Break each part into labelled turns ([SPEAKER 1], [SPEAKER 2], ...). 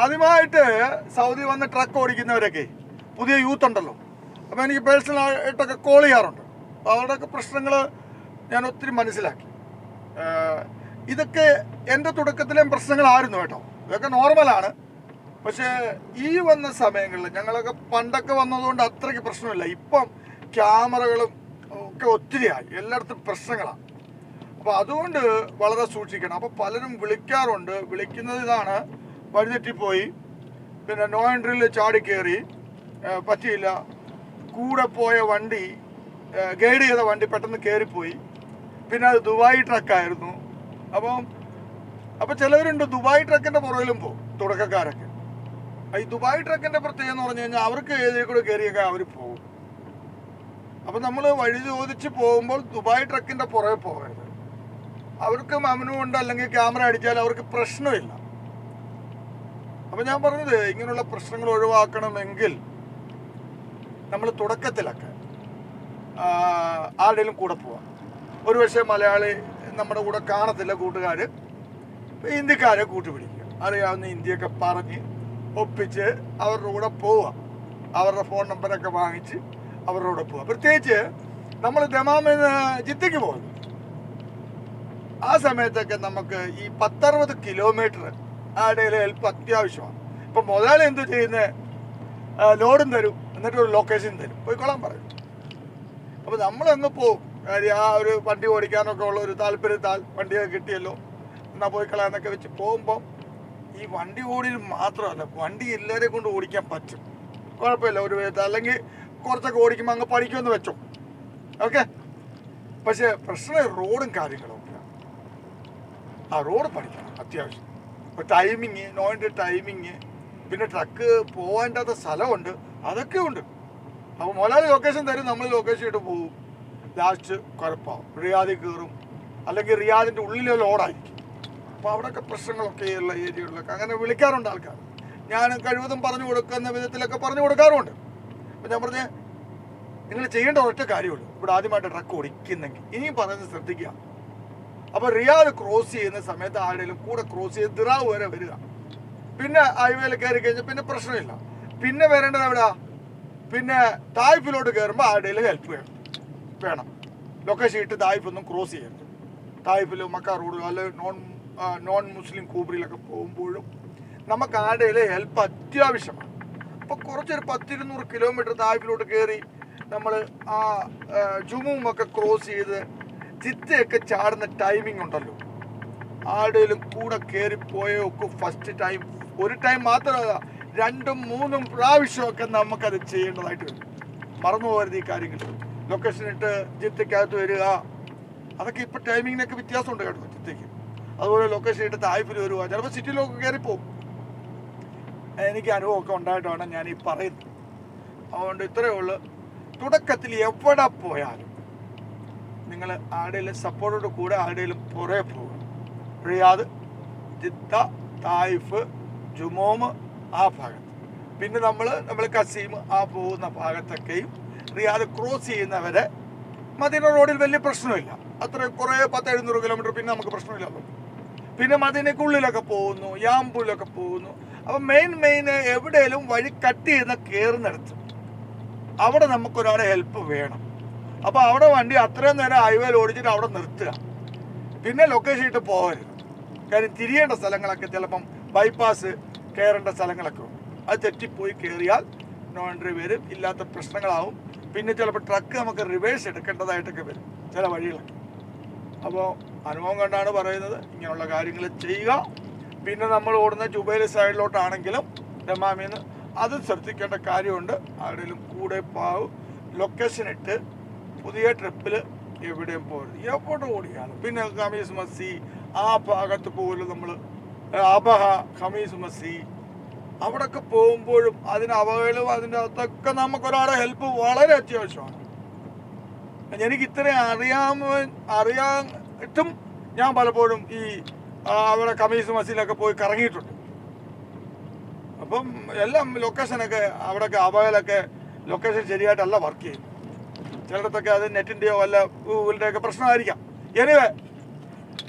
[SPEAKER 1] ആദ്യമായിട്ട് സൗദി വന്ന് ട്രക്ക് ഓടിക്കുന്നവരൊക്കെ പുതിയ യൂത്ത് ഉണ്ടല്ലോ. അപ്പോൾ എനിക്ക് പേഴ്സണൽ ആയിട്ടൊക്കെ കോൾ ചെയ്യാറുണ്ട്. അപ്പോൾ അവരുടെയൊക്കെ പ്രശ്നങ്ങൾ ഞാൻ ഒത്തിരി മനസ്സിലാക്കി. ഇതൊക്കെ എന്റെ തുടക്കത്തിലെയും പ്രശ്നങ്ങളായിരുന്നു കേട്ടോ. ഇതൊക്കെ നോർമലാണ് പക്ഷേ ഈ വന്ന സമയങ്ങളിൽ ഞങ്ങളൊക്കെ പണ്ടൊക്കെ വന്നതുകൊണ്ട് അത്രയ്ക്ക് പ്രശ്നമില്ല. ഇപ്പം ക്യാമറകളും ഒക്കെ ഒത്തിരിയായി. എല്ലായിടത്തും പ്രശ്നങ്ങളാണ് അപ്പോൾ അതുകൊണ്ട് വളരെ സൂക്ഷിക്കണം. അപ്പോൾ പലരും വിളിക്കാറുണ്ട്. വിളിക്കുന്നത് ഇതാണ്. വഴിതെറ്റിപ്പോയി. പിന്നെ നോ എൻട്രിയിൽ ഏഹ് പറ്റിയില്ല. കൂടെ പോയ വണ്ടി ഗൈഡ് ചെയ്ത വണ്ടി പെട്ടെന്ന് കയറിപ്പോയി പിന്നെ അത് ദുബായ് ട്രക്കായിരുന്നു അപ്പം അപ്പം ചിലവരുണ്ട് ദുബായ് ട്രക്കിന്റെ പുറകിലും പോകും തുടക്കക്കാരൊക്കെ. ഈ ദുബായ് ട്രക്കിന്റെ പ്രത്യേകത എന്ന് പറഞ്ഞു കഴിഞ്ഞാൽ അവർക്ക് ഏതിൽ കൂടെ കയറിയൊക്കെ അവർ പോകും. അപ്പം നമ്മൾ വഴി ചോദിച്ച് പോകുമ്പോൾ ദുബായ് ട്രക്കിന്റെ പുറകെ പോകരുത്. അവർക്ക് മമനു ഉണ്ട് അല്ലെങ്കിൽ ക്യാമറ അടിച്ചാൽ അവർക്ക് പ്രശ്നമില്ല. അപ്പം ഞാൻ പറഞ്ഞത് ഇങ്ങനെയുള്ള പ്രശ്നങ്ങൾ ഒഴിവാക്കണമെങ്കിൽ നമ്മൾ തുടക്കത്തിലൊക്കെ ആരുടെയും കൂടെ പോവാം. ഒരുപക്ഷെ മലയാളി നമ്മുടെ കൂടെ കാണത്തില്ല കൂട്ടുകാർ ഇന്ത്യക്കാരെ കൂട്ടുപിടിക്കുക. അറിയാവുന്ന ഇന്ത്യയൊക്കെ പറഞ്ഞ് ഒപ്പിച്ച് അവരുടെ കൂടെ പോവുക അവരുടെ ഫോൺ നമ്പറൊക്കെ വാങ്ങിച്ച് അവരുടെ കൂടെ പോവുക പ്രത്യേകിച്ച് നമ്മൾ ദമാമിൽ ജിദ്ദയ്ക്ക് പോകുന്നു ആ സമയത്തൊക്കെ നമുക്ക് ഈ പത്തറുപത് കിലോമീറ്റർ ആരുടെയും ഹെൽപ്പ് അത്യാവശ്യമാണ്. ഇപ്പം മുതലാളി എന്ത് ചെയ്യുന്നത് ലോഡും തരും. എന്നിട്ട് ഒരു ലൊക്കേഷൻ തരും. പോയിക്കോളാൻ പറയും. അപ്പോൾ നമ്മളങ്ങ് പോവും? കാര്യം ആ ഒരു വണ്ടി ഓടിക്കാനൊക്കെ ഉള്ള ഒരു താല്പര്യത്താൽ വണ്ടിയൊക്കെ കിട്ടിയല്ലോ. എന്നാൽ പോയിക്കളാന്നൊക്കെ വെച്ച് പോകുമ്പോൾ ഈ വണ്ടി ഓടിയിൽ മാത്രമല്ല വണ്ടി എല്ലാവരെ കൊണ്ട് ഓടിക്കാൻ പറ്റും. കുഴപ്പമില്ല ഒരു വിധത്തിൽ. അല്ലെങ്കിൽ കുറച്ചൊക്കെ ഓടിക്കുമ്പോൾ അങ്ങ് പഠിക്കുമെന്ന് വെച്ചോ. ഓക്കെ? പക്ഷേ പ്രശ്നം റോഡും കാര്യങ്ങളും ആ റോഡ് പഠിക്കണം അത്യാവശ്യം. ഇപ്പോൾ ടൈമിങ് നോയിന്റെ ടൈമിങ് പിന്നെ ട്രക്ക് പോകേണ്ടാത്ത സ്ഥലമുണ്ട്. അതൊക്കെ ഉണ്ട് അപ്പോൾ മുതലാളി ലൊക്കേഷൻ തരും നമ്മൾ ലൊക്കേഷൻ ഇട്ട് പോകും ലാസ്റ്റ് കുഴപ്പമാവും റിയാദിൽ കയറും അല്ലെങ്കിൽ റിയാദിന്റെ ഉള്ളിലെ ലോഡായിരിക്കും. അപ്പോൾ അവിടെയൊക്കെ പ്രശ്നങ്ങളൊക്കെ ഉള്ള ഏരിയകളിലൊക്കെ അങ്ങനെ വിളിക്കാറുണ്ട് ആൾക്കാർ. ഞാൻ കഴിവതും പറഞ്ഞു കൊടുക്കുന്ന വിധത്തിലൊക്കെ പറഞ്ഞു കൊടുക്കാറുമുണ്ട്. അപ്പോൾ ഞാൻ പറഞ്ഞ് നിങ്ങൾ ചെയ്യേണ്ട ഒറ്റ കാര്യമുള്ളൂ. ഇവിടെ ആദ്യമായിട്ട് ട്രക്ക് ഓടിക്കുന്നെങ്കിൽ. ഇനിയും പറയുന്നത് ശ്രദ്ധിക്കുക. അപ്പോൾ റിയാദ് ക്രോസ് ചെയ്യുന്ന സമയത്ത് ആരുടെയും കൂടെ ക്രോസ് ചെയ്ത് ദിറാവ് വരെ വരിക. പിന്നെ ഹൈവേയിൽ കയറി കഴിഞ്ഞാൽ പിന്നെ പ്രശ്നമില്ല. പിന്നെ വരേണ്ടത് എവിടെ? പിന്നെ തായ്പിലോട്ട് കയറുമ്പോൾ ആരുടെയും ഹെൽപ്പ് വേണം. വേണം. ലൊക്കേഷൻ ഇട്ട് തായ്പ് ഒന്നും ക്രോസ് ചെയ്യരുത്. തായ്പിൽ മക്ക റോഡ് അല്ലെങ്കിൽ നോൺ നോൺ മുസ്ലിം കൂബറിയിലൊക്കെ പോകുമ്പോഴും നമുക്ക് ആരുടെയും ഹെൽപ്പ് അത്യാവശ്യമാണ്. അപ്പോൾ കുറച്ചൊരു പത്തിരുന്നൂറ് കിലോമീറ്റർ തായ്പിലോട്ട് കയറി നമ്മൾ ആ ഒക്കെ ക്രോസ് ചെയ്ത് ജിദ്ദയൊക്കെ ചാടുന്ന ടൈമിംഗ് ഉണ്ടല്ലോ. ആരുടെയും കൂടെ കയറിപ്പോയൊക്കെ ഫസ്റ്റ് ടൈം ഒരു ടൈം മാത്രമല്ല രണ്ടും മൂന്നും പ്രാവശ്യമൊക്കെ നമുക്കത് ചെയ്യേണ്ടതായിട്ട് വരും. മറന്നു പോകരുത് ഈ കാര്യങ്ങൾ. ലൊക്കേഷൻ ഇട്ട് ചിത്തക്കകത്ത് വരിക. അതൊക്കെ ഇപ്പോൾ ടൈമിങ്ങിനൊക്കെ വ്യത്യാസമുണ്ട് കേട്ടോ ചിത്തയ്ക്ക് അതുപോലെ ലൊക്കേഷൻ ഇട്ട് തായ്പിൽ വരിക. ചിലപ്പോൾ സിറ്റിയിലൊക്കെ കയറിപ്പോവും എനിക്ക് അനുഭവമൊക്കെ ഉണ്ടായിട്ടാണ് ഞാൻ ഈ പറയുന്നത്. അതുകൊണ്ട് ഇത്രയേ ഉള്ളൂ. തുടക്കത്തിൽ എവിടെ പോയാലും നിങ്ങൾ ആരുടെയും സപ്പോർട്ടോട് കൂടെ ആരുടെയും പുറകെ പോകും റിയാദ് ജിദ്ദ തായിഫ് ജുമോമ് ആ ഭാഗത്ത്. പിന്നെ നമ്മൾ നമ്മൾ കസീം ആ പോകുന്ന ഭാഗത്തൊക്കെയും റിയാദ് ക്രോസ് ചെയ്യുന്നവരെ മദീന റോഡിൽ വലിയ പ്രശ്നമില്ല. അത്ര കുറേ പത്ത് എഴുന്നൂറ് കിലോമീറ്റർ പിന്നെ നമുക്ക് പ്രശ്നമില്ല. പിന്നെ മദീനക്കുള്ളിലൊക്കെ പോകുന്നു യാമ്പൂലൊക്കെ പോകുന്നു. അപ്പം മെയിൻ മെയിൻ എവിടെയെങ്കിലും വഴി കട്ട് ചെയ്യുന്ന കയറുന്നിടത്ത് അവിടെ നമുക്കൊരാളെ ഹെൽപ്പ് വേണം. അപ്പോൾ അവിടെ വണ്ടി അത്രയും നേരം ഹൈവേയിൽ ഓടിച്ചിട്ട് അവിടെ നിർത്തുക. പിന്നെ ലൊക്കേഷൻ ഇട്ട് പോകരുത്. കാര്യം തിരിയേണ്ട സ്ഥലങ്ങളൊക്കെ ചിലപ്പം ബൈപ്പാസ് കയറേണ്ട സ്ഥലങ്ങളൊക്കെ അത് തെറ്റിപ്പോയി കയറിയാൽ നോ എൻട്രി വരും. ഇല്ലാത്ത പ്രശ്നങ്ങളാവും. പിന്നെ ചിലപ്പോൾ ട്രക്ക് നമുക്ക് റിവേഴ്സ് എടുക്കേണ്ടതായിട്ടൊക്കെ വരും. ചില വഴികളൊക്കെ. അപ്പോൾ അനുഭവം കണ്ടാണ് പറയുന്നത്. ഇങ്ങനെയുള്ള കാര്യങ്ങൾ ചെയ്യുക. പിന്നെ നമ്മൾ ഓടുന്ന ജുബൈൽ സൈഡിലോട്ടാണെങ്കിലും ദമാമിന്ന് അത് ശ്രദ്ധിക്കേണ്ട കാര്യമുണ്ട്. ആരുടെയും കൂടെ പാവ് ലൊക്കേഷൻ ഇട്ട് പുതിയ ട്രിപ്പിൽ എവിടെയും പോകരുത്. എവിടെ ഓടിയാലും പിന്നെ ഖമീസ് മസ്സി ആ ഭാഗത്ത് പോലും നമ്മൾ അബഹ ഖമീസ് മസ്സി. അവിടൊക്കെ പോകുമ്പോഴും അതിന് അവഹേളും അതിന്റെ അകത്തൊക്കെ നമുക്കൊരാളെ ഹെൽപ്പ് വളരെ അത്യാവശ്യമാണ്. എനിക്ക് ഇത്രയും അറിയാം അറിയാട്ടും ഞാൻ പലപ്പോഴും ഈ അവിടെ കമീസ് മസിലൊക്കെ പോയി കറങ്ങിയിട്ടുണ്ട്. അപ്പം എല്ലാം ലൊക്കേഷനൊക്കെ അവിടെയൊക്കെ അബഹയിലൊക്കെ ലൊക്കേഷൻ ശരിയായിട്ടല്ല വർക്ക് ചെയ്യും ചിലയിടത്തൊക്കെ അത് നെറ്റിന്റെയോ അല്ല ഗൂഗിളിന്റെ ഒക്കെ പ്രശ്നമായിരിക്കാം. എനിവേ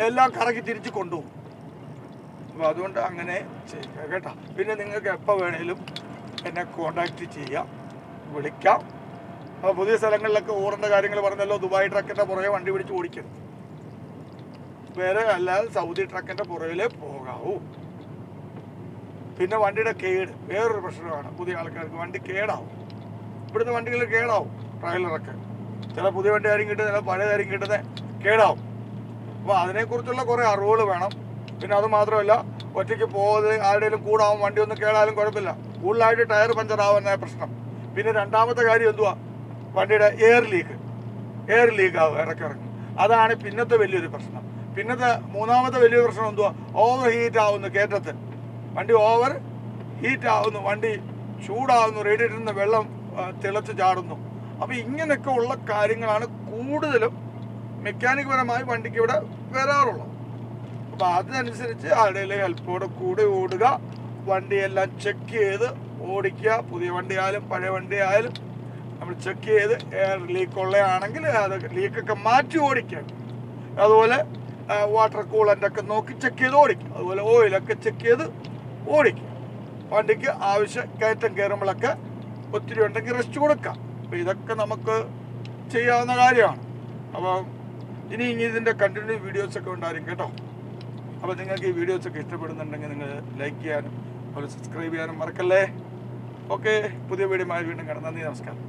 [SPEAKER 1] എല്ലാം കറക്കി തിരിച്ച് കൊണ്ടുപോകും. അപ്പോൾ അതുകൊണ്ട് അങ്ങനെ ചെയ്യുക കേട്ടോ. പിന്നെ നിങ്ങൾക്ക് എപ്പോൾ വേണേലും എന്നെ കോണ്ടാക്റ്റ് ചെയ്യാം. വിളിക്കാം. അപ്പോൾ പുതിയ സ്ഥലങ്ങളിലൊക്കെ ഓടേണ്ട കാര്യങ്ങൾ പറഞ്ഞല്ലോ ദുബായ് ട്രക്കിന്റെ പുറകെ വണ്ടി പിടിച്ച് ഓടിക്കരുത്. വേറെ അല്ലാതെ സൗദി ട്രക്കിന്റെ പുറകിലേ പോകാവൂ. പിന്നെ വണ്ടിയുടെ കേട് വേറൊരു പ്രശ്നമാണ്. പുതിയ ആൾക്കാർക്ക് വണ്ടി കേടാവും. ഇവിടുന്ന് വണ്ടികൾ കേടാവും. ട്രailer-ഒക്കെ ചില പുതിയ വണ്ടി ആയിരിക്കും കിട്ടുന്നത് ചില പഴയതായിരിക്കും കിട്ടുന്നത് കേടാവും. അപ്പോൾ അതിനെക്കുറിച്ചുള്ള കുറേ അറിവുകൾ വേണം. പിന്നെ അത് മാത്രമല്ല ഒറ്റയ്ക്ക് പോകാതെ ആരുടെയും കൂടാവും വണ്ടി ഒന്നും കേടാലും കുഴപ്പമില്ല. കൂടുതലായിട്ട് ടയർ പഞ്ചർ ആവുന്ന പ്രശ്നം. പിന്നെ രണ്ടാമത്തെ കാര്യം എന്തുവാ? വണ്ടിയുടെ എയർ ലീക്ക്. എയർ ലീക്ക് ആവും ഇടയ്ക്കിറങ്ങി അതാണ് പിന്നത്തെ വലിയൊരു പ്രശ്നം. പിന്നത്തെ മൂന്നാമത്തെ വലിയ പ്രശ്നം എന്തുവാ? ഓവർ ഹീറ്റ് ആവുന്നു കേറ്റത്ത് വണ്ടി ഓവർ ഹീറ്റ് ആവുന്നു. വണ്ടി ചൂടാവുന്നു. റേഡിയേറ്ററിൽ നിന്ന് വെള്ളം തിളച്ച് ചാടുന്നു. അപ്പോൾ ഇങ്ങനെയൊക്കെ ഉള്ള കാര്യങ്ങളാണ് കൂടുതലും മെക്കാനിക് പരമായി വണ്ടിക്ക് ഇവിടെ വരാറുള്ളത്. അപ്പോൾ അതിനനുസരിച്ച് ആരുടെയും ഹെൽപ്പോടെ കൂടെ ഓടുക വണ്ടിയെല്ലാം ചെക്ക് ചെയ്ത് ഓടിക്കുക. പുതിയ വണ്ടി ആയാലും പഴയ വണ്ടി ആയാലും നമ്മൾ ചെക്ക് ചെയ്ത് എയർ ലീക്ക് ഉള്ളതാണെങ്കിൽ അത് ലീക്കൊക്കെ മാറ്റി ഓടിക്കുക. അതുപോലെ വാട്ടർ കൂളന്റ് ഒക്കെ നോക്കി ചെക്ക് ചെയ്ത് ഓടിക്കും അതുപോലെ ഓയിലൊക്കെ ചെക്ക് ചെയ്ത് ഓടിക്കും വണ്ടിക്ക് ആവശ്യം കയറ്റം കയറുമ്പോഴൊക്കെ ഒത്തിരി ഉണ്ടെങ്കിൽ റെസ്റ്റ് കൊടുക്കാം അപ്പോൾ ഇതൊക്കെ നമുക്ക് ചെയ്യാവുന്ന കാര്യമാണ്. അപ്പം ഇനി ഇനി ഇതിന്റെ കണ്ടിന്യൂ വീഡിയോസൊക്കെ ഉണ്ടായിരിക്കും കേട്ടോ. അപ്പോൾ നിങ്ങൾക്ക് ഈ വീഡിയോസൊക്കെ ഇഷ്ടപ്പെടുന്നുണ്ടെങ്കിൽ നിങ്ങൾ ലൈക്ക് ചെയ്യാനും അതുപോലെ സബ്സ്ക്രൈബ് ചെയ്യാനും മറക്കല്ലേ? ഓക്കെ പുതിയ വീഡിയോ വീണ്ടും കാണാം. നന്ദി നമസ്കാരം.